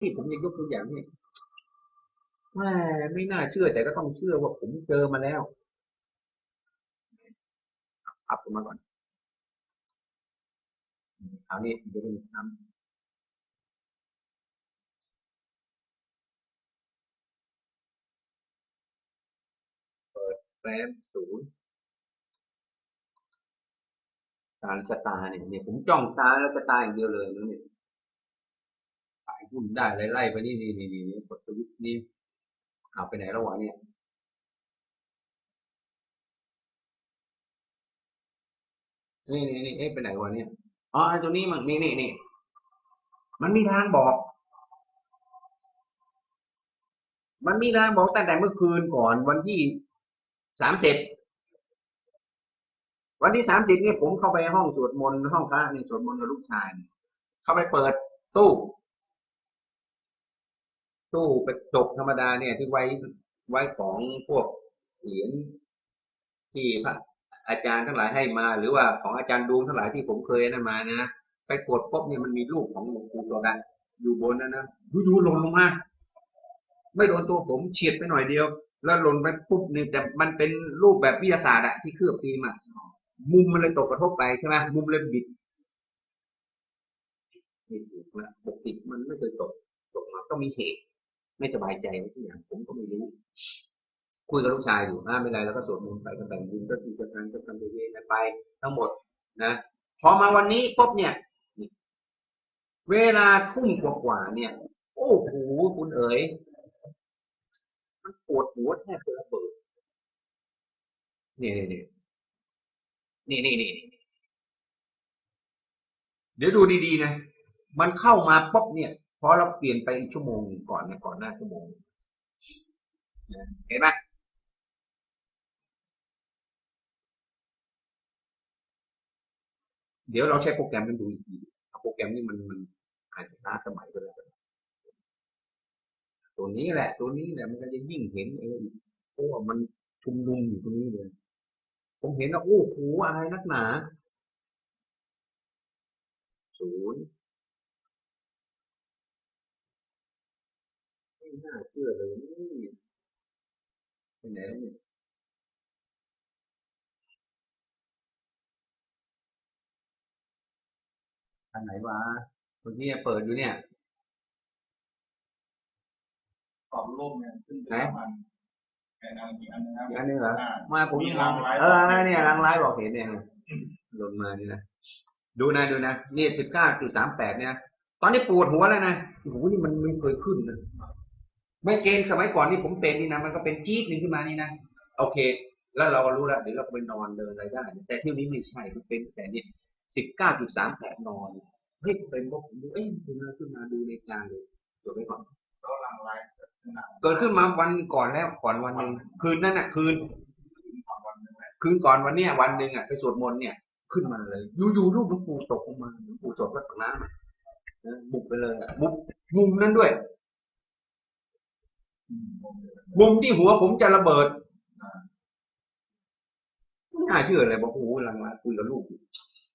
ที่ผมจะยกตัวอย่างนี่แม่ไม่น่าเชื่อแต่ก็ต้องเชื่อว่าผมเจอมาแล้วอัพขึ้นมาก่อนคราวนี้เดี๋ยวมันช้ำแฟมศูนย์การชะตาเนี่ยเนี่ยผมจ้องตาแล้วชะตาอย่างเดียวเลยนะเนี่ย หุ้นได้ไล่ไปนี่นี่นี่นี่กดสวิตช์นี่เอาไปไหนแล้ววะเนี่ยนี่นี่นี่เอ๊ะไปไหนวะเนี่ยอ๋อไอ้ตัวนี้มันนี่นี่นี่มันมีทางบอก มันมีทางบอกตั้งแต่เมื่อคืนก่อนวันที่สามสิบวันที่สามสิบนี่ผมเข้าไปห้องสวดมนต์ห้องพระในสวดมนต์กับลูกชายเนี่ยเข้าไปเปิดตู้ ตู้เป็นจกธรรมดาเนี่ยที่ไว้ไว้ของพวกเหรียญที่พระอาจารย์ทั้งหลายให้มา หรือว่าของอาจารย์ดวงทั้งหลายที่ผมเคยนั่นมานะไปกดปุ๊บเนี่ยมันมีรูปของหลวงปู่โสดาอยู่บนนั้นนะอยู่ๆหล่นลงมาไม่โดนตัวผมเฉียดไปหน่อยเดียว แล้วหล่นไปปุ๊บเนี่ยแต่มันเป็นรูปแบบวิทยาศาสตร์อะที่เคลือบฟิล์มอะมุมมันเลยตกกระทบไปใช่ไหมมุมเลยบิดนี่ถูกนะปกติมันไม่เคยตกตกมาก็มีเหตุ ไม่สบายใจในที่อย่างผมก็ไม่รู้ คุยกับลูกชายอยู่อ่าไม่เป็นไรแล้วก็สวดมนต์ไปก็แบ่งบุญก็คือจะทานก็ทำไปเรื่อยไป ทั้งหมดนะพอมาวันนี้ปุ๊บเนี่ย เวลาทุ่มกว่าๆเนี่ย โอ้โหคุณเอ๋ยมันปวดหัวแทบจะระเบิดนี่นี่นี่นี่นี่นี่เดี๋ยวดูดีๆนะ มันเข้ามาปุ๊บเนี่ย พอเราเปลี่ยนไปอีกชั่วโมงหนึ่งก่อนเนี่ยก่อนหน้าชั่วโมงเห็นไหมเดี๋ยวเราใช้โปรแกรมมันดูอีกทีโปรแกรมนี้มันมันอาจจะล้าสมัยไปแล้วตัวนี้แหละ ตัวนี้แหละมันก็จะยิ่งเห็นเองเพราะว่ามันชุมนุมอยู่ตรงนี้เลย ผมเห็นว่าโอ้โหอะไรนักหนาศูนย์ไม่ น่าเชื่อเลยนี่ไปไหนเนี่ยอันไหนวะเมื่อกี้เปิดอยู่เนี่ยกรอบรูปเนี่ยขึ้นไปประมาณแค่นั้นอีกอันนึงครับอีกอันนึงเหรออ่ามาผมมีรางไลฟ์เออเนี่ยรางไลฟ์บอกเห็นเนี่ยหล่นมานี่นะดูนะดูนะนี่สิบเก้าจุดสามแปดเนี่ย ตอนนี้ปวดหัวแล้วนะโอ้โหนี่มันไม่เคยขึ้นนะ ไม่เกณฑ์สมัยก่อนที่ผมเป็นนี่นะมันก็เป็นจี๊ดหนึ่งขึ้นมานี่นะโอเค แล้วเราก็รู้แล้วเดี๋ยวเราก็ไปนอนเดินอะไรได้ แต่เที่ยวนี้ไม่ใช่มันเป็นแต่เนี่ยสิบเก้าจุดสามแปดนอนเฮ้ยเป็นพวกผมดูเอ้ยขึ้นมาขึ้นมาดูในกลางเลยจดไว้ก่อนแล้วรางไลฟ์ขนาดเกิดขึ้นมาวันก่อนแล้วก่อนวันหนึ่งคืนนั้นน่ะ คืนของวันหนึงแหละคืนก่อนวันเนี้ยวันหนึ่งอะไปสวดมนต์เนี่ยขึ้นมาเลย อยู่ๆรูปหลวงปู่ตกลงมาหลวงปู่สดวัดปากน้ำอะนะบุกไปเลยอะบุกมุมนั้นด้วย มุมที่หัวผมจะระเบิดไม่น่าเชื่อเลยบอกโอ้โหหลังมาคุยกับลูก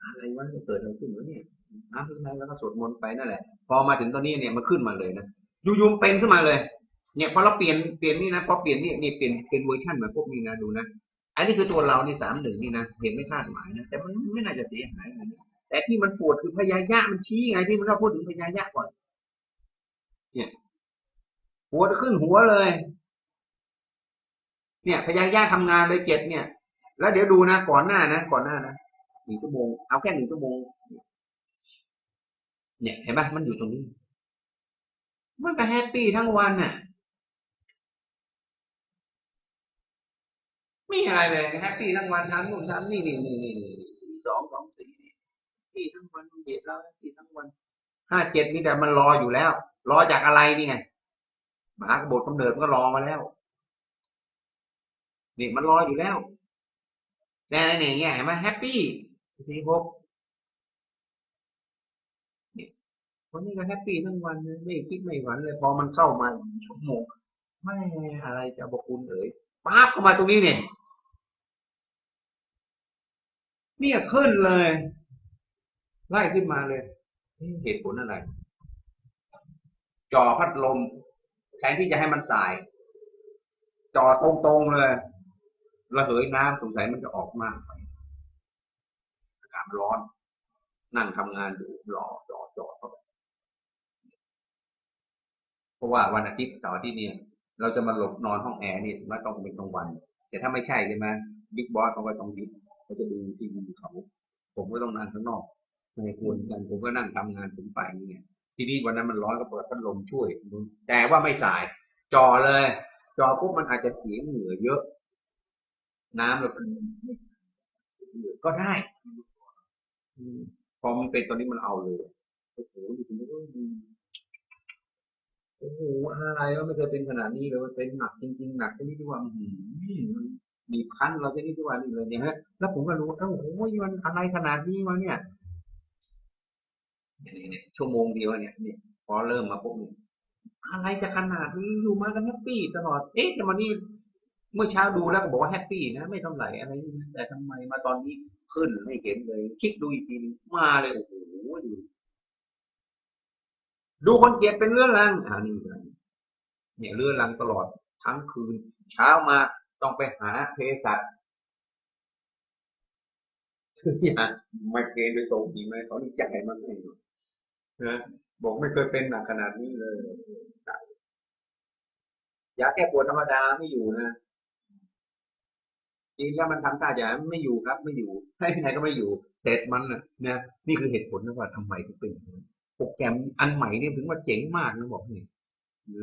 อะไรวะจะเกิดอะไรขึ้นวะเนี่ยน้ำขึ้นมาแล้วก็สวดมนต์ไปนั่นแหละ พอมาถึงตอนนี้เนี่ยมันขึ้นมาเลยนะยู่มเป็นขึ้นมาเลย เนี่ยพอเราเปลี่ยนเปลี่ยนนี่นะพอเปลี่ยนนี่นี่เปลี่ยนเป็นเวอร์ชันเหมือนพวกนี้นะดูนะอันนี้คือตัวเราในสามหนึ่งนี่นะเห็นไม่คาดหมายนะแต่มันไม่น่าจะเสียหายอะไรแต่ที่มันปวดคือพยายะมันชี้ไงที่มันเราพูดถึงพยายะก่อน เนี่ย หัวจะขึ้นหัวเลย เนี่ยพยายะทำงานเลยเจ็ดเนี่ย แล้วเดี๋ยวดูนะก่อนหน้านะก่อนหน้านะหนึ่งชั่วโมงเอาแค่หนึ่งชั่วโมง เนี่ยเห็นไหมมันอยู่ตรงนี้ มันก็แฮปปี้ทั้งวันน่ะไม่มีอะไรเลยแฮปปี้ทั้งวันทำนู่นทำนี่นี่นี่นี่นี่สี่สองสองสี่นี่พี่ทั้งวันเจ็ดแล้วพี่ทั้งวันห้าเจ็ดนี่แต่มันรออยู่แล้ว รอจากอะไรนี่ไง มหากบฏกำเนิดมันก็รอมาแล้ว นี่มันรออยู่แล้วแต่ในอย่างเงี้ยเห็นไหมแฮปปี้สี่หกนี่คนนี้ก็แฮปปี้ทั้งวันเลยไม่คิดไม่หวั่นเลย พอมันเข้ามาชั่วโมงไม่อะไรจะบอกคุณเอ๋ยปั๊บเข้ามาตรงนี้เนี่ยเนี่ยขึ้นเลย ไล่ขึ้นมาเลยเหตุผลอะไร จ่อพัดลม นที่จะให้มันสายจ่อตรงๆเลยระเหยน้ำสงสัยมันจะออกมากไปอากาศร้อน นั่งทำงานอยู่รอจ่อจ่อเข้าไปเพราะว่าวันอาทิตย์เสาร์อทิตย์เนี่ย เราจะมาหลบนอนห้องแอร์นี่ไม่ต้องเป็นกลางวัน แต่ถ้าไม่ใช่ใช่ไหมบิ๊กบอสเขาก็ต้องยึดเขาจะดูทีวีเขา ผมก็ต้องนั่งข้างนอกในควรกันผมก็นั่งทำงานผมไปเนี่ย ทีนี้วันนั้นมันร้อนก็เปิดพัดลมช่วย แต่ว่าไม่สาย จ่อเลย จ่อปุ๊บมันอาจจะเสียเหงื่อเยอะ น้ำเราเป็นก็ได้พอมันเป็นตอนนี้มันเอาเลยโอ้โหอยู่ตรงนี้โอ้โหอะไรวะไม่เคยเป็นขนาดนี้เลยเป็นหนักจริง ๆ หนักชนิดที่ว่ามันบีบคั้นเราชนิดที่ว่านี่เลยเนี่ยฮะแล้วผมก็รู้ว่าเอ้าโอ้โหมันอะไรขนาดนี้วะเนี่ย เนี่ยเนี่ยชั่วโมงเดียวเนี่ยนี่พอเริ่มมาปุ๊บเนี่ยอะไรจะขนาดนี้อยู่มากันแฮปปี้ตลอดเอ๊ะแต่วันนี้เมื่อเช้าดูแล้วก็บอกว่าแฮปปี้นะไม่เท่าไหร่อะไรนี่แต่ทำไมมาตอนนี้ขึ้นไม่เห็นเลยคิดดูอีกทีมาเลยโอ้โหดูดูคนเจ็บเป็นเรื่องรังอ่านี่เลยเนี่ยเรื่องรังตลอดทั้งคืน เช้ามาต้องไปหาเภสัชคือเนี่ยมาเกณฑ์ไปตรงดีไหมเขาดีใจมันให้หน่อย นะบอกไม่เคยเป็นหนักขนาดนี้เลยยาแก้ปวดธรรมดาไม่อยู่นะจริงแล้วมันทำท่าจะไม่อยู่ครับ ไม่อยู่ให้ไหนก็ไม่อยู่เสร็จมันน่ะนี่ยนี่คือเหตุผลนะว่าทำไมถึงเป็นอย่างนั้โปรแกรมอันใหม่เนี่ยถึงว่าเจ๋งมากนะบอกนี่น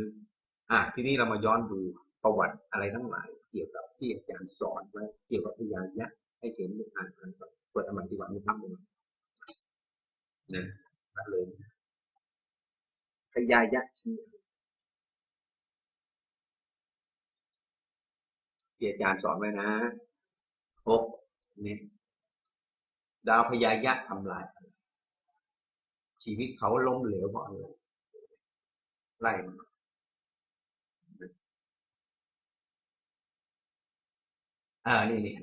อะทีนี้เรามาย้อนดูประวัติอะไรทั้งหลาย เกี่ยวกับที่อาจารย์สอนไว้เกี่ยวกับพยานยักษ์ให้เห็นในอ่านอ่านก่อนเปิดอมันดีกว่าไม่ทำเลยนะตัดเลยพ ยายักษ์ชี้ที่อาจารย์สอนไว้นะหกเนี่ยดาวพยายะทำลายชีวิตเขาล้มเหลวเพราะอะไรไล่มันอ่า นี่นี่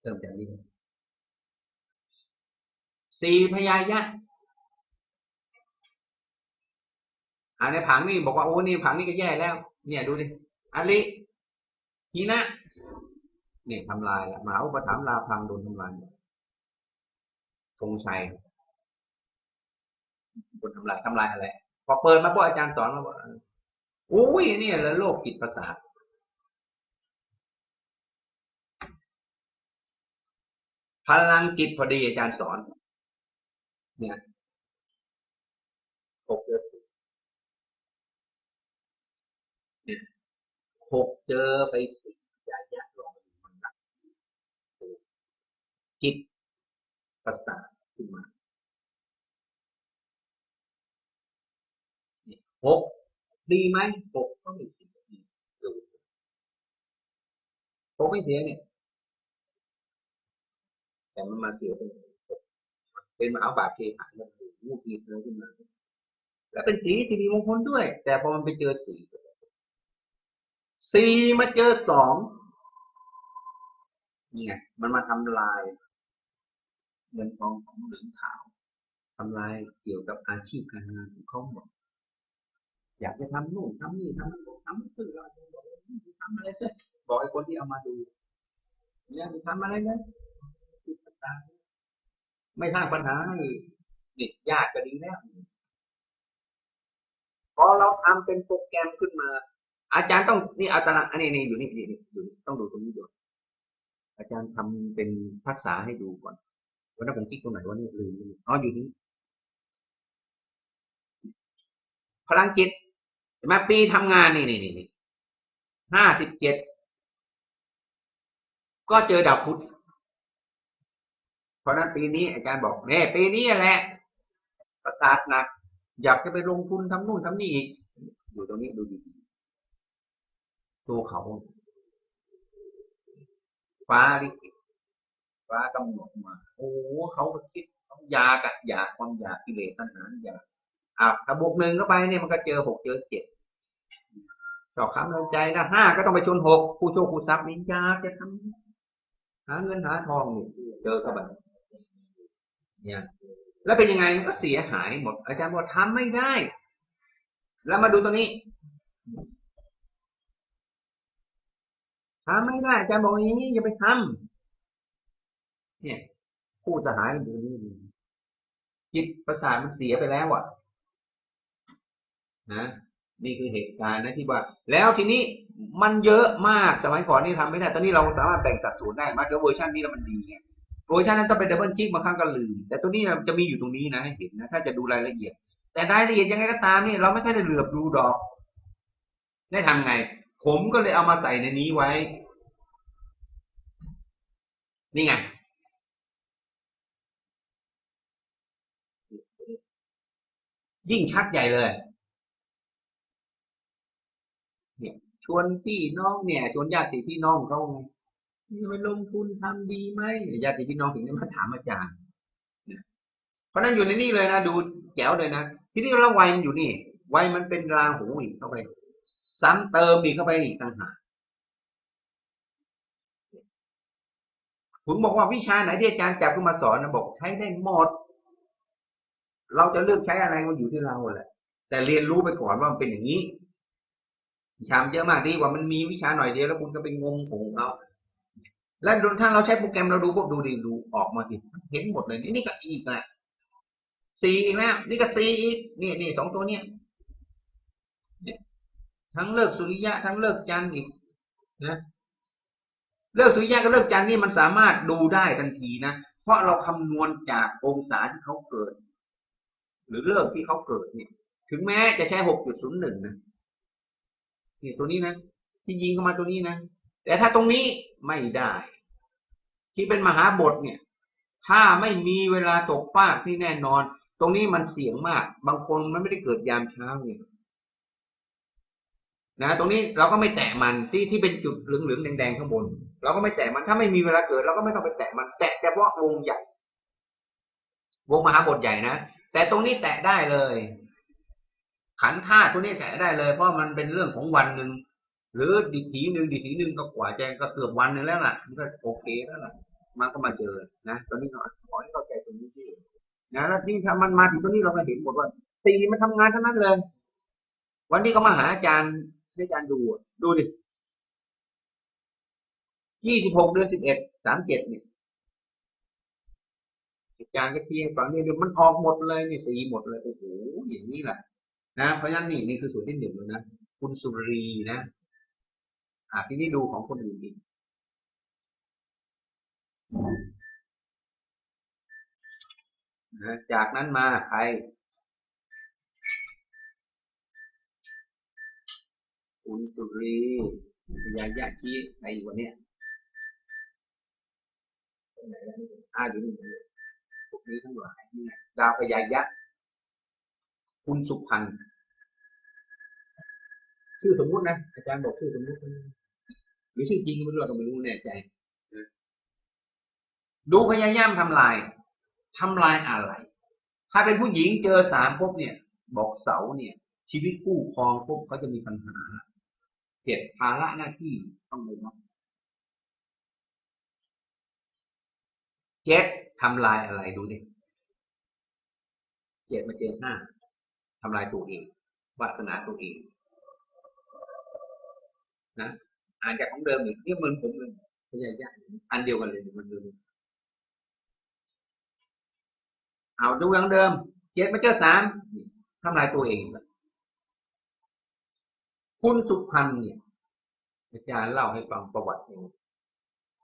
เริ่มจากนี้สี่พยายะ อ่าในผังนี่บอกว่าโอ้นี่ผังนี่ก็แย่แล้ว เนี่ยดูดิอลิฮีนะเนี่ยทำลายละมหาอุปถัมภ์ลาพังโดนทำลายธงชัยโดนทำลายทำลายอะไรพอเปิดมาพวกอาจารย์สอนมาบอกอุ้ยเนี่ยแล้วโลกจิตประสาทพลังจิตพอดีอาจารย์สอน เนี่ยหกเจอเนี่ย หกเจอไปสี่ยายะลองดูมันหนักจิตประสาทขึ้นมาหกดีไหมหกก็ม่เสียดีดูหกไม่เสียเนี่ยแต่มันมาเสียเป็นหกเป็นมหาบาทเคหะมันถูกงูกีเธอขึ้นมา และเป็นสีสิริมงคลด้วย แต่พอมันไปเจอสี สี่มาเจอสองนี่ไงมันมาทำลายเงินทองของเหลืองขาวทำลายเกี่ยวกับอาชีพการงานของเขาหมดอยากจะทำนู่นทำนี่ทำนั่นบอกทำสื่ออะไรบอกทำอะไรเสร็จบอกไอ้คนที่เอามาดูเนี่ยทำอะไรเนี่ยติดตาไม่สร้างปัญหาให้เด็กญาติก็ดีแล้วพอเราทำเป็นโปรแกรมขึ้นมา อาจารย์ต้องนี่เอาตารางอันนี้นี่อยู่นี่นี่นี่อยู่ต้องดูตรงนี้ด้วยอาจารย์ทำเป็นทักษะให้ดูก่อนวันนั้นผมคลิกตรงไหนวะเนี่ยลืมอ๋ออยู่นี่พลังจิตเห็นไหมปีทำงานนี่นี่นี่ห้าสิบเจ็ดก็เจอดาวพุธเพราะนั้นปีนี้อาจารย์บอกเนี่ยปีนี้แหละประกาศหนักอยากจะไปลงทุนทำนู่นทำนี่อีกอยู่ตรงนี้ดูดี ตัวเขา ฟ้าลิขิตฟ้ากำหนดมา โอ้เขาก็คิดต้องยากะอยากความอยากกิเลสตัณหาอยากอ่าถ้าบวกหนึ่งเข้าไปเนี่ยมันก็เจอหกเจอเจ็ดต่อคำในใจนะห้าก็ต้องไปชนหกผู้โชคผู้ทรัพย์นี่ยากจะทำหาเงินหาทองนี่เจอเข้าไปเนี่ยแล้วเป็นยังไงมันก็เสียหายหมด อาจารย์บอกทำไม่ได้ แล้วมาดูตรงนี้ ทำไม่ได้อาจารย์บอกอย่างนี้อย่าไปทำเนี่ยผู้สหายกันอยู่นี่จิตประสาทมันเสียไปแล้วอะนะนี่คือเหตุการณ์นะที่ว่า แล้วทีนี้มันเยอะมากสมัยก่อนนี่ทำไม่ได้ ตอนนี้เราสามารถแบ่งสัดส่วนได้มาเจอเวอร์ชันนี้แล้วมันดีไงเวอร์ชันนั้นต้องเป็นดับเบิลชิกบางครั้งก็ลืม แต่ตัวนี้จะมีอยู่ตรงนี้นะให้เห็นนะถ้าจะดูรายละเอียด แต่รายละเอียดยังไงก็ตามนี่เราไม่ค่อยได้เหลือบดูดอก ได้ทำไง ผมก็เลยเอามาใส่ในนี้ไว้ นี่ไง ยิ่งชัดใหญ่เลย เนี่ย ชวนพี่น้องเนี่ย ชวนญาติพี่น้องเขาไงนี่ไปลงทุนทำดีไหมญาติพี่น้องถึงได้มาถามอาจารย์นเพราะนั้นอยู่ในนี่เลยนะ ดูแจ๋วเลยนะ ทีนี้เราวัยมันอยู่นี่ วัยมันเป็นราหูอีกเข้าไป ซ้ำเติมอีกเข้าไปอีกต่างหากผมบอกว่าวิชาไหนที่อาจารย์จับขึ้นมาสอนนะบอกใช้ได้หมด เราจะเลือกใช้อะไรมันอยู่ที่เราแหละ แต่เรียนรู้ไปก่อนว่ามันเป็นอย่างนี้วิชามนเยอะมากดีกว่ามันมีวิชาหน่อยเดียวแล้วคุณก็ไปงงของเราแล้วถ้าเราใช้โปรแกรมเราดูพวกดูดีดูออกมาสิเห็นหมดเลยนี่นี่ก็อีกแหละสี่อีกแล้วนี่ก็สี่อีกนี่นี่สองตัวเนี้ย ทั้งเลิกสุริยะทั้งเลิกจันทร์อีกนะเลิกสุริยะกับเลิกจันทร์นี่มันสามารถดูได้ทันทีนะเพราะเราคำนวณจากองศาที่เขาเกิด หรือเลิกที่เขาเกิดเนี่ย ถึงแม้จะใช้หกจุดศูนย์หนึ่งนะนี่ตัวนี้นะที่ยิงเข้ามาตัวนี้นะแต่ถ้าตรงนี้ไม่ได้ที่เป็นมหาบทเนี่ย ถ้าไม่มีเวลาตกฟากที่แน่นอน ตรงนี้มันเสี่ยงมาก บางคนมันไม่ได้เกิดยามเช้าเนี่ย นะตรงนี้เราก็ไม่แตะมันที่ที่เป็นจุดเหลืองๆแดงๆข้างบน เราก็ไม่แตะมันถ้าไม่มีเวลาเกิด เราก็ไม่ต้องไปแตะมันแตะเฉพาะวงใหญ่ วงมหาบทใหญ่นะแต่ตรงนี้แตะได้เลย ขันธ์ธาตัวนี้แตะได้เลย เพราะมันเป็นเรื่องของวันหนึ่งหรือดิถีหนึ่งดิถีหนึ่งก็กว่าจก็เกือบวันหนึ่งแล้วล่ะมันก็โอเคแล้วล่ะ มันก็มาเจอนะตอนนี้ขอให้เข้าใจตรงนี้ที่นะแล้วนี่ถ้ามันมาถึงตรงนี้เราก็เห็นหมดว่าสีมันทำงานทั้งนั้นเลย วันที่เขามาหาอาจารย์ ให้อาจารย์ดู ดูดิยี่สิบหกเดือนสิบเอ็ดสามเจ็ดเนี่ยอาจารย์ก็เทียบฟังนี่เดี๋ยวมันออกหมดเลยนี่สีหมดเลยโอ้โหอย่างนี้แหละนะเพราะฉะนั้นนี่นี่คือส่วนที่หนึ่งเลยนะคุณสุรีนะอะทีนี้ดูของคนอื่นอีกนะจากนั้นมาใคร คุณสุรีพยายาชีใครอยู่วะเนี่ยตรงไหนแล้วนี่อ่าอยู่นี่เลยพวกนี้ทั้งหลายนี่ดาวพยายะ คุณสุพันธ์ชื่อสมมุตินะอาจารย์บอกชื่อสมมุติหรือชื่อจริงไม่รู้เราก็ไม่รู้แน่ใจดูพยายามทำลายทำลายอะไร ถ้าเป็นผู้หญิงเจอสามภพเนี่ย บอกเสาเนี่ย ชีวิตคู่ครองภพเขาจะมีปัญหา เกิดภาระหน้าที่ต้องเลยนะเจ็ดทำลายอะไรดูดิเจ็ดมาเจอห้าทำลายตัวเองวาสนาตัวเองนะอ่านจากของเดิมอีกเนี่ยเหมือนผมเลยพยายามอันเดียวกันเลยมันเดิมเอาดูอย่างเดิมเจ็ดมาเจอสามทำลายตัวเอง คุณสุพันธ์เนี่ย อาจารย์เล่าให้ฟังประวัติเอง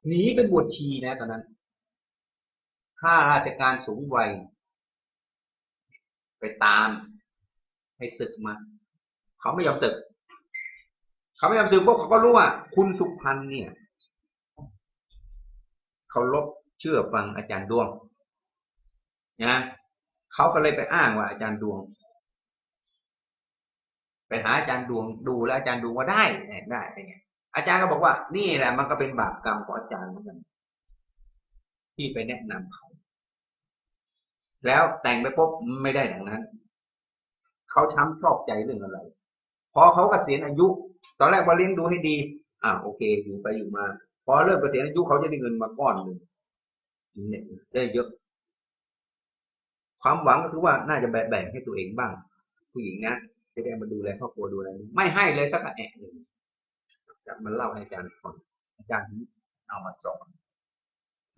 หนีเป็นบวชชีนะตอนนั้นข้าราชการสูงวัย ไปตาม ให้ศึกมา เขาไม่ยอมศึก เขาไม่ยอมศึกพวกเขาก็รู้ว่า คุณสุพันธ์เนี่ยเขาลบเชื่อฟังอาจารย์ดวงนะเขาก็เลยไปอ้างว่าอาจารย์ดวง หาอาจารย์ดวงดูแล้วอาจารย์ดวงว่าได้ได้ไงอาจารย์ก็บอกว่า นี่แหละมันก็เป็นบาปกรรมของอาจารย์เหมือนกันที่ไปแนะนำเขา แล้วแต่งไปพบไม่ได้ดังนั้น เขาช้ำชอบใจเรื่องอะไร พอเขากเกษียณอายุ ตอนแรกว่าเลี้ยงดูให้ดี อ่าโอเค อยู่ไปอยู่มา พอเริ่มเกษียณอายุเขาจะได้เงินมาก้อนหนึ่งเนี่ยได้เยอะ ความหวังก็คือว่าน่าจะแบ่งให้ตัวเองบ้าง ผู้หญิงนะ จะได้มาดูแลครอบครัวดูแลไม่ให้เลยสักแอะหนึ่งจะมาเล่าให้อาจารย์ฟังอาจารย์เอามาสอน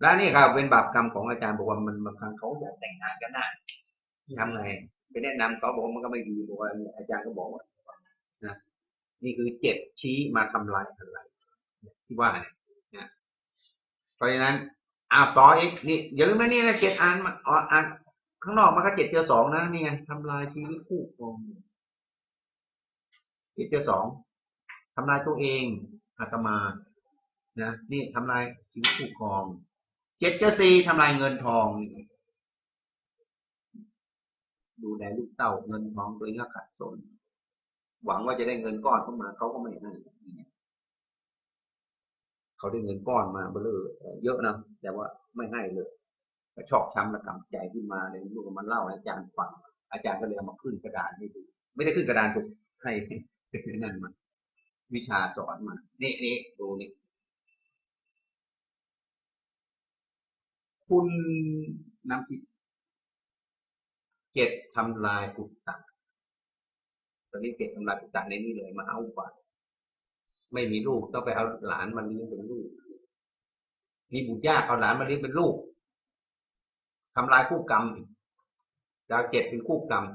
แล้วนี่ครับเป็นบาปกรรมของอาจารย์บอกว่ามันบางครั้งเขาอยากแต่งงานกันนะทำไงไปแนะนำเขาบอกว่ามันก็ไม่ดีบอกว่าเนี่ยอาจารย์ก็บอกว่านะนี่คือเจ็ดชี้มาทำลายอะไรที่ว่าเนี่ยนะเพราะฉะนั้นอ่าต่ออีกนี่อย่าลืมนะนี่นะเจ็ดอันมาอ๋ออันข้างนอกมันก็เจ็ดเจอสองนะนี่ไงทำลายชีวิตคู่ครอง เจ็ดเจสองทำลายตัวเองอาตมานะนี่ทำลายชีวิตคู่ครองเจ็ดเจสี่ทำลายเงินทองนี่ดูแลลูกเต้าเงินทองตัวเองก็ขาดสน หวังว่าจะได้เงินก้อนเข้ามาเขาก็ไม่ให้เขาได้เงินก้อนมาเบลอเยอะนะแต่ว่าไม่ให้เลยก็ชอกช้ำระกำใจขึ้นมาเลยลูกก็มาเล่าอาจารย์ฟังอาจารย์ก็เลยเอามาขึ้นกระดานให้ดูไม่ได้ขึ้นกระดานถูกให้ นั่นมาวิชาสอนมานี่นี่ดูนี่คุณน้ำทิพย์เจ็ดทำลายปุตตะตอนนี้เจ็ดทำลายปุตตะในนี้เลยมาเอาบาไม่มีลูกต้องไปเอาหลานมาเลี้ยงเป็นลูกมีบุตรยากเอาหลานมาเลี้ยงเป็นลูกทำลายคู่กรรมจากเจ็ดเป็นคู่กรรม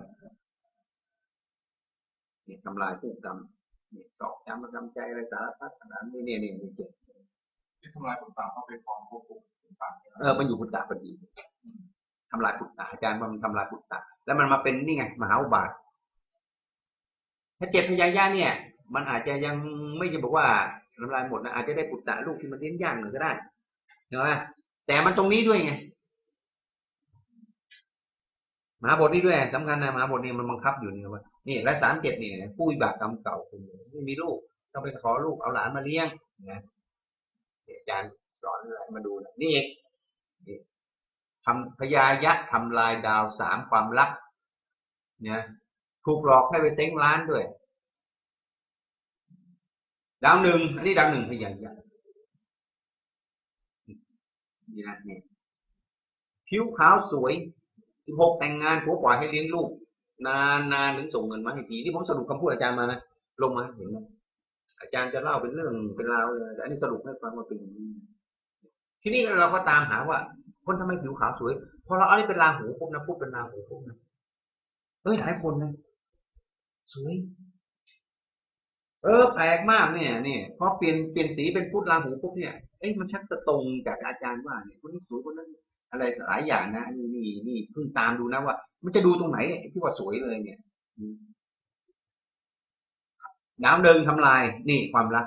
นี่ยทำลายคู่กรรมเนี่ยตอกย้ำประจำใจอะไรสารพัดขนาดนี้เนี่ยเนี่ยเนี่ยเจ็ดที่ทำลายต่างๆเข้าไปฟ้องควบคุมต่างเออมันอยู่พุทธะพอดีทำลายพุทธะอาจารย์ว่ามันทำลายพุทธะแล้วมันมาเป็นนี่ไงมหาอุบาทถ้าเจ็ดพยายาเนี่ย มันอาจจะยังไม่จะบอกว่าทำลายหมดนะอาจจะได้พุทธะลูกที่มันเลี้ยงยากหน่อยก็ได้เห็นไหมแต่มันตรงนี้ด้วยไง มหาบทนี้ด้วยสำคัญนะมหาบทนี่มันบังคับอยู่นี่ว่านี่และสามเจ็ดนี่ผู้วิบากกรรมเก่าคนหนึ่งไม่มีลูกต้องไปขอลูกเอาหลานมาเลี้ยงนะอาจารย์สอนอะไรมาดูนะนี่เองทำพยายะทำลายดาวสามความรักเนี่ยถูกหลอกให้ไปเซ้งร้านด้วยดาวหนึ่งอันนี้ดาวหนึ่งพยายะนี่นะเนี่ยผิวขาวสวย สิบหกแต่งงานผัวปล่อยให้เลี้ยงลูก นานนานถึงส่งเงินมาให้ทีที่ผมสรุปคำพูดอาจารย์มานะลงมาเห็นไหมอาจารย์จะเล่าเป็นเรื่องเป็นราวเลยแต่อันนี้สรุปให้ฟังว่าเป็นอย่างนี้ทีนี้เราก็ตามหาว่า คนทำไมผิวขาวสวยพอเราเอานี่เป็นราหูปุ๊บนะปุ๊บเป็นราหูปุ๊บนะเอ้ยหลายคนเนะสวยเออแปลกมากเนี่ยเนี่ยพอเปลี่ยนเปลี่ยนสีเป็นพุทธราหูปุ๊บเนี่ยเอ้ยมันชักจะตรงจากอาจารย์ว่าเนี่ยคนนี้สวยคนนั้น อะไรหลายอย่างนะนี่นี่นี่เพิ่งตามดูนะว่า มันจะดูตรงไหนที่ว่าสวยเลยเนี่ยดาวเดิงทำลาย นี่ความรัก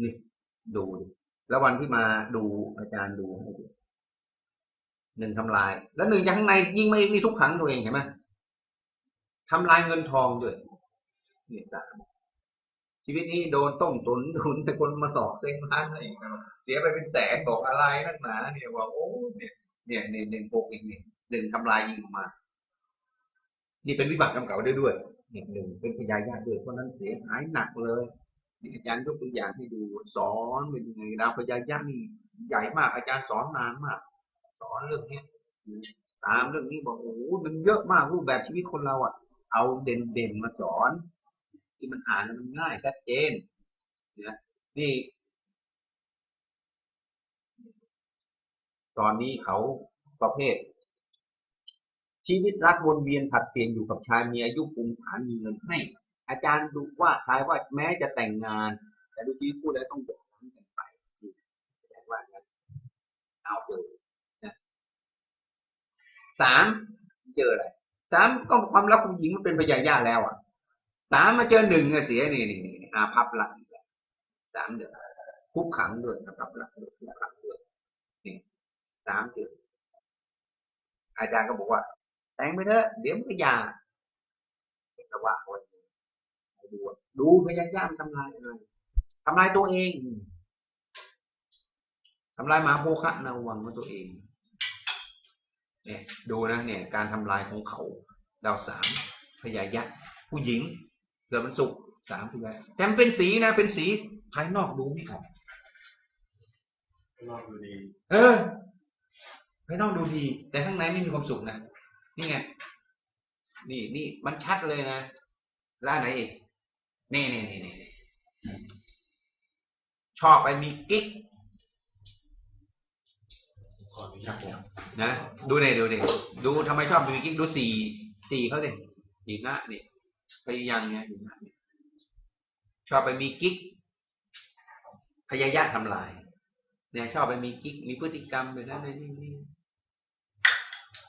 นี่ดูดิแล้ววันที่มาดูอาจารย์ดูให้ดูหนึ่งทำลาย แล้วหนึ่งจากข้างในยิ่งไม่นี่ทุกครั้งตัวเองเห็นไหมทำลายเงินทองด้วยนี่สาม ชีวิตนี้โดนต้มตุนทุนแต่คนมาตอกเซ็งร้านอะไรเสียไปเป็นแสนบอกอะไรนักหนาเนี่ยว่าโอ้เนี่ยเนี่ยหนึ่งหนึ่งหกอีกนี่หนึ่งทำลายยิงออกมา นี่เป็นวิบากกรรมเก่าด้วยด้วยเนี่ยหนึ่งเป็นพยายาด้วยเพราะนั้นเสียหายหนักเลยนี่อาจารย์ยกตัวอย่างให้ดูสอนเป็นยังไงดาวพยายะนี่ใหญ่มากอาจารย์สอนนานมาก สอนเรื่องเนี้ยตามเรื่องนี้บอกโอ้โหมันเยอะมากรูปแบบชีวิตคนเราอะ เอาเด่นเด่นๆมาสอน ที่มันอ่านมันง่ายชัดเจนนะนี่ ตอนนี้เขาประเภท ชีวิตรักวนเวียนผัดเปลี่ยนอยู่กับชายมีอายุภูมิฐานมีเงินให้ อาจารย์ดูว่าทายว่าแม้จะแต่งงาน แต่ดูชีวิตคู่แล้วต้องหย่าร้างกันไปนี่อาจารย์ว่างั้นเอาเจอนะสามเจออะไรสามก็ความรักของหญิงมันเป็นพยายาแล้วอะ สามมาเจอหนึ่งเสียนี่นี่นี่อาภัพหลักสามเดือนคุกขังด้วยอาภัพหลักด้วยคุกขังด้วยนี่สามเจออาจารย์ก็บอกว่า แต่งไปเถอะเดี๋ยวมันก็ยาเป็นระว่าคนดูดูพยายามทำลายอะไรทำลายตัวเองทำลายหมาโภคะนาวังของตัวเอง เนี่ย ดูนะเนี่ย การทำลายของเขาดาวสามพยายะ ผู้หญิง เกิดมันสุกร์สามพยายะแต่มันเป็นสีนะเป็นสีภายนอกดูไม่ออกๆรอบดูดี เออภายนอกดูดี แต่ข้างในไม่มีความสุขนะนี่ไงนี่นี่มันชัดเลยนะแล้วอันไหนอีกนี่นี่นี่นี่นี่ชอบไปมีกิ๊กขออนุญาตครับนะดูเนี่ยดูเนี่ยดูทำไมชอบมีกิ๊กดูสี่สี่เขาสิอีกนะนี่ พยายามเนี่ยอีกนะชอบไปมีกิ๊ก พยายามทำลาย เนี่ย ชอบไปมีกิ๊ก มีพฤติกรรมแบบนั้นนี่นี่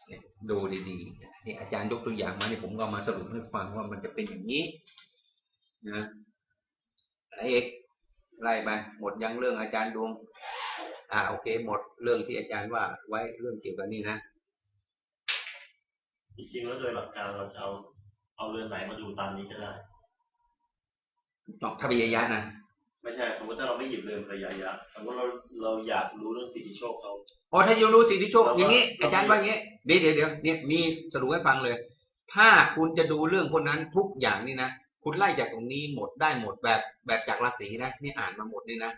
เนี่ยดูดีๆนี่อาจารย์ยกตัวอย่างมาเนี่ยผมก็มาสรุปให้ฟังว่ามันจะเป็นอย่างนี้นะอะไรเอกไล่ไปหมดยังเรื่องอาจารย์ดวง อ่า โอเค หมดเรื่องที่อาจารย์ว่าไว้เรื่องเกี่ยวกับนี่นะจริงๆแล้วโดยหลักการเราจะเอา เอาเรือนไหนมาดูตามนี้ก็ได้นอกทวิยยะนะไม่ใช่สมมติถ้าเราไม่หยิบเรือนภรรยายะสมมติเราเราอยากรู้เรื่องสิทธิโชคเขาอ๋อถ้ายังรู้สิทธิโชคเราก็อย่างนี้เราอาจารย์ว่าอย่างนี้เดี๋ยวเดี๋ยวเดี๋ยวเนี่ยมีสรุปให้ฟังเลย ถ้าคุณจะดูเรื่องพวกนั้นทุกอย่างนี่นะคุณไล่จากตรงนี้หมดได้หมดแบบแบบจากราศีนะนี่อ่านมาหมดนี่นะ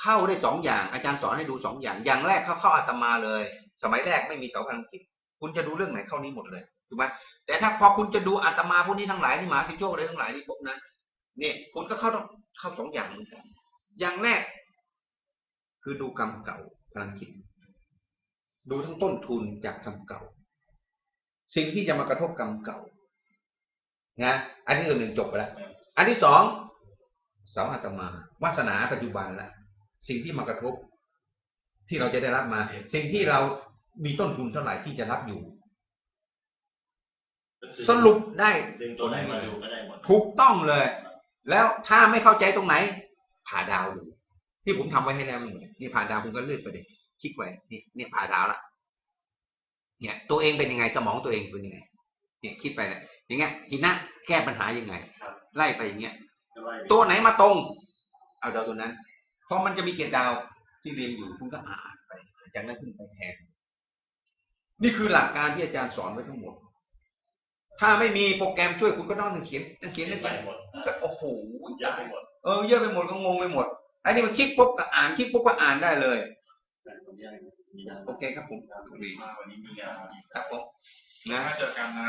เข้าได้สองอย่างอาจารย์สอนให้ดูสองอย่างอย่างแรกเข้าเข้าอาตมาเลย สมัยแรกไม่มีเสาพลังจิตคุณจะดูเรื่องไหนเข้านี้หมดเลย ถูกไหมแต่ถ้าพอคุณจะดูอาตมาพวกนี้ทั้งหลายนี่หมาสิโชคอะไรทั้งหลายนี่ปุ๊บนะเนี่ยคุณก็เข้าต้องเข้าสองอย่างเหมือนกัน อย่างแรก คือดูกรรมเก่าพลังจิตดูทั้งต้นทุนจากกรรมเก่า สิ่งที่จะมากระทบกรรมเก่านะอันที่หนึ่งจบไปแล้ว อันที่สองเสาอาตมาวาสนาปัจจุบันละสิ่งที่มากระทบ ที่เราจะได้รับมา สิ่งที่เรามีต้นทุนเท่าไหร่ที่จะรับอยู่ สรุปได้ดึงตัวไหนมาดูก็ได้หมดถูกต้องเลย แล้วถ้าไม่เข้าใจตรงไหนผ่าดาวดูที่ผมทำไว้ให้แล้วนี่นี่ผ่าดาวคุณก็เลือกไปเลยคลิกไว้นี่เนี่ยผ่าดาวละเนี่ย ตัวเองเป็นยังไงสมองตัวเองเป็นยังไง เนี่ยคิดไปเลยอย่างเงี้ยทีหน้าแก้ปัญหายังไงครับไล่ไปอย่างเงี้ยก็ไล่ตัวไหนมาตรง เอาดาวตัวนั้นเพราะมันจะมีเกณฑ์ดาวที่เรียงอยู่คุณก็อ่านไปจากนั้นขึ้นไปแทนนี่คือหลักการที่อาจารย์สอนไว้ทั้งหมด ถ้าไม่มีโปรแกรมช่วยคุณก็ต้องนั่งเขียนนั่งเขียนนั่งไปเขียนหมดก็โอ้โหยากไปหมดเออเยอะไปหมดก็งงไปหมดไอ้นี่มันคลิกปุ๊บก็อ่านคลิกปุ๊บก็อ่านได้เลยแต่ผมยากมีนะโอเคครับผมมาวันนี้มีงานครับผมนะนะเจอกันนะ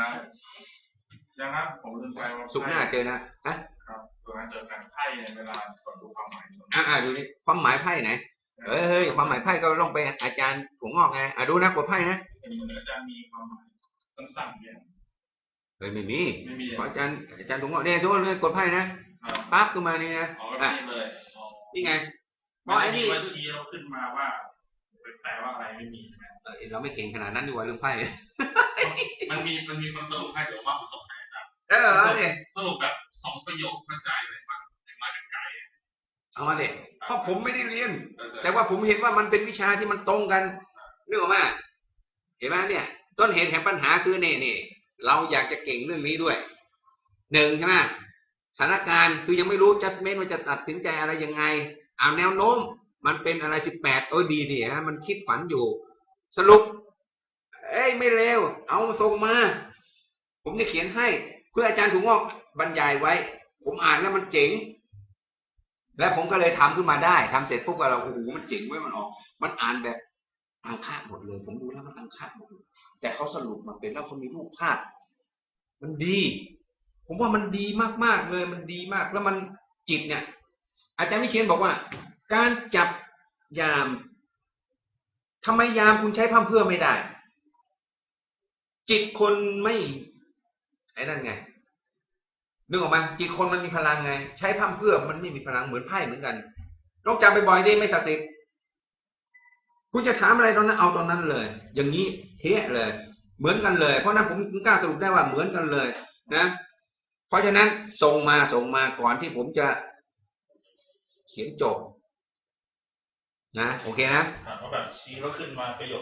ยังครับผมลืมไปว่าสุขหน้าเจอนะฮะครับสุขหน้าเจอกันไพ่ในเวลาก่อนดูความหมายอ่าอ่าดูนี่ความหมายไพ่ไหนเฮ้ยเฮ้ยความหมายไพ่ก็ต้องไปอาจารย์ถั่วงอกไงอะดูนะกดไพ่นะเป็นมืออาจารย์มีความหมายสั้นๆเนี่ย เฮ้ยไม่มีไม่มีเพราะอาจารย์อาจารย์ถั่วงอกเนี่ยทุกคนเลยกดไพ่นะครับปั๊บขึ้นมานี่นะอ๋อก็อะนี่เลยอ๋อนี่ไงเพมัราะนไอ้ไม่มีนี่ว่าชี้เราขึ้นมาว่าแปลว่าอะไรไม่มีใช่ไหมเออเราไม่เก่งขนาดนั้นดีกว่าเรื่องไพ่มันมีมันมีคนสรุปให้เดี๋ยวว่าผมส่งให้ครับเออเอาดิสรุปแบบสองประโยคเข้าใจเลยมามาจากไกลเอามาดิเพราะผมไม่ได้เรียนเออแต่ว่าผมเห็นว่ามันเป็นวิชาที่มันตรงกันนึกออกมาเห็นไหมเนี่ย ต้นเหตุแห่งปัญหาคือนี่นี่ เราอยากจะเก่งเรื่องนี้ด้วยหนึ่งใช่ไหมสถานการณ์คือยังไม่รู้ judgment ว่าจะตัดสินใจอะไรยังไงเอาแนวโน้ม มันเป็นอะไรสิบแปดโอ้ยดีดีฮะมันคิดฝันอยู่ สรุป เอ้ยไม่เร็ว เอาส่งมา ผมจะเขียนให้ เพื่ออาจารย์ถุงอกบรรยายไว้ ผมอ่านแล้วมันเจ๋ง แล้วผมก็เลยทำขึ้นมาได้ทำเสร็จปุ๊บก็เราโอ้โหมันเจ๋งไว้ยมันออก มันอ่านแบบอังคาหมดเลย ผมดูแล้วมันอังคาหมดเลยแต่เขาสรุปมาเป็นแล้วเขามีรูปภาพ มันดี ผมว่ามันดีมากๆเลย มันดีมาก แล้วมันจิตเนี่ย อาจารย์วิเชียนบอกว่า การจับยามทำไมยามคุณใช้พั่มเพื่อไม่ได้ จิตคนไม่ไอ้นั่นไงนึกออกไหมจิตคนมันมีพลังไง ใช้พั่มเพื่อมันไม่มีพลังเหมือนไพ่เหมือนกันต้องจำไปบ่อยๆดิไม่ศักดิ์สิทธิ์คุณจะถามอะไรตอนนั้นเอาตอนนั้นเลย อย่างนี้เทะเลย เหมือนกันเลย เพราะนั้นผมกล้าสรุปได้ว่าเหมือนกันเลย นะ เพราะฉะนั้นส่งมาส่งมาก่อนที่ผมจะเขียนจบ นะ โอเคนะถามว่าแบบชี้แล้วขึ้นมาประโยค